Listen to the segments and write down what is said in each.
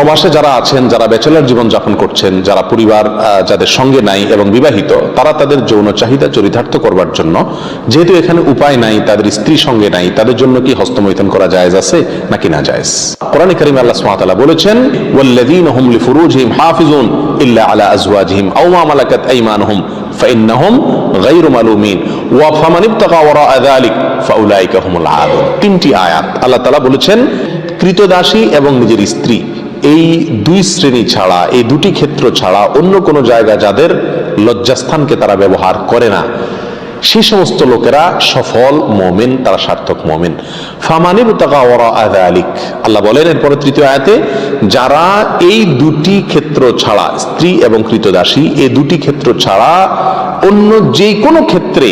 প্রবাসে যারা আছেন, যারা ব্যাচেলার জীবন যাপন করছেন, যারা পরিবার যাদের সঙ্গে নাই এবং বিবাহিত, তারা তাদের যৌন চাহিদা চরিতার্থ করবার জন্য, যেহেতু এখানে উপায় নাই, তাদের স্ত্রী সঙ্গে নাই, তাদের জন্য কি হস্তমৈথন করা জায়েজ আছে নাকি না জায়েজ? কোরআন করিম আল্লাহ বলেছেন হুম হাফিজুন ইল্লা আলা আজওয়াজিহিম আও মা মালাকাত আইমানুহুম ওয়া ফামান ইবতাগা ওয়ারা তিনটি আয়াত আল্লাহ তাআলা বলেছেন, কৃতদাসী এবং নিজের স্ত্রী এই দুই শ্রেণি ছাড়া, এই দুটি ক্ষেত্র ছাড়া অন্য কোনো জায়গা যাদের লজ্জাস্থানকে তারা ব্যবহার করে না। সেই সমস্ত লোকেরা সফল মোমেন, তারা সার্থক মোমেন। ফামানি আলিক আল্লাহ বলেন এরপরে তৃতীয় আয়াতে, যারা এই দুটি ক্ষেত্র ছাড়া, স্ত্রী এবং কৃতদাসী, এই দুটি ক্ষেত্র ছাড়া অন্য যে কোনো ক্ষেত্রে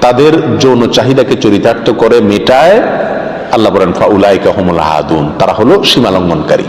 তাদের যৌন চাহিদাকে চরিতার্থ করে মেটায়, আল্লাহ বলেন, ফাউলাইকা হুমুল তারা হলো সীমালঙ্ঘনকারী।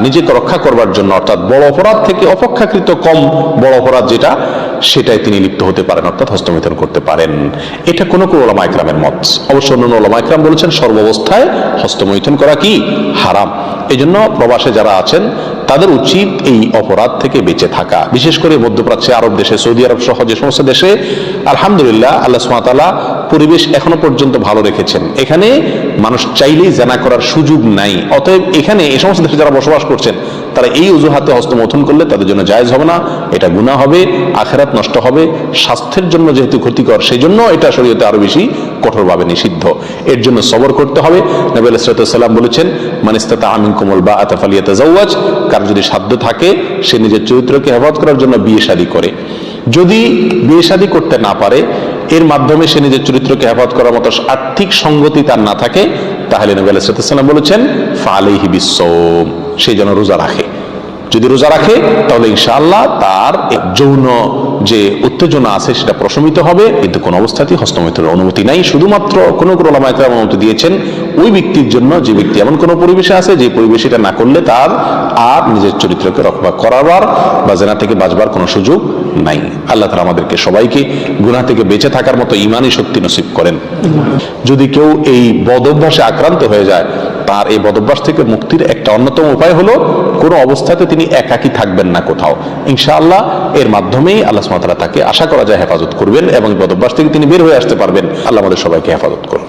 নিজেকে রক্ষা করবার জন্য, অর্থাৎ বড় অপরাধ থেকে অপেক্ষাকৃত কম বড় অপরাধ যেটা, সেটাই তিনি লিপ্ত হতে পারেন, অর্থাৎ হস্তমিথন করতে পারেন। এটা কোনো কোনো ওলামা একরামের মত। অবশ্য অন্য ওলামা একরাম বলেছেন, সর্বাবস্থায় হস্তমৈথন করা কি? হারাম। এই জন্য প্রবাসে যারা আছেন, তাদের উচিত এই অপরাধ থেকে বেঁচে থাকা। বিশেষ করে মধ্যপ্রাচ্যে, আরব দেশে, সৌদি আরব সহ যে সমস্ত দেশে, আলহামদুলিল্লাহ, আল্লাহ সুমাতালা পরিবেশ এখনও পর্যন্ত ভালো রেখেছেন। এখানে মানুষ চাইলেই জানা করার সুযোগ নাই। অতএব এখানে এই সমস্ত দেশে যারা বসবাস করছেন তারা এই অজুহাতে হস্তমথন করলে তাদের জন্য জায়েজ হবে না, এটা গুনাহ হবে, আখেরাত নষ্ট হবে, স্বাস্থ্যের জন্য যেহেতু ক্ষতিকর সেই জন্য এটা শরীয়তে আরও বেশি কঠোরভাবে নিষিদ্ধ। এর জন্য সবর করতে হবে। নবী আলাইসাল্লাম বলেছেন মানিস্তাতা আমিন কোমল বা আতাফালিয়াতে জাওয়াজ কার যদি সাধ্য থাকে, সে নিজের চরিত্রকে হেফাজত করার জন্য বিয়ে শাদী করে। যদি বিয়ে শাদী করতে না পারে, এর মাধ্যমে সে নিজের চরিত্রকে হেফাজত করার মতো আর্থিক সঙ্গতি তার না থাকে, তাহলে নবী আলাইসাল্লাম বলেছেন ফালেহি বিশ্বম সে যেন রোজা রাখে। যদি রোজা রাখে তাহলে ইনশাআল্লাহ তার যৌন যে উত্তেজনা আছে সেটা প্রশমিত হবে, কিন্তু কোন অবস্থাতেই হস্তমৈথুনের অনুমতি নাই। শুধুমাত্র কোনো কোনো ওলামাইকরাম অনুমতি দিয়েছেন, ওই ব্যক্তির জন্য যে ব্যক্তি এমন কোনো পরিবেশে আছে, যে পরিবেশে এটা না করলে তার আর নিজের চরিত্রকে রক্ষা করাবার বা জেনা থেকে বাঁচবার কোনো সুযোগ নাই। আল্লাহ তালা আমাদেরকে সবাইকে গুনাহ থেকে বেঁচে থাকার মতো ইমানই শক্তি নসিব করেন। যদি কেউ এই বদভ্যাসে আক্রান্ত হয়ে যায়, তার এই বদভ্যাস থেকে মুক্তির একটা অন্যতম উপায় হলো, কোনো অবস্থাতে তিনি একাকী থাকবেন না কোথাও। ইনশাআল্লাহ এর মাধ্যমেই আল্লাহ সুমাতারা তাকে আশা করা যায় হেফাজত করবেন এবং বদভ্যাস থেকে তিনি বের হয়ে আসতে পারবেন। আল্লাহ আমাদের সবাইকে হেফাজত করুন।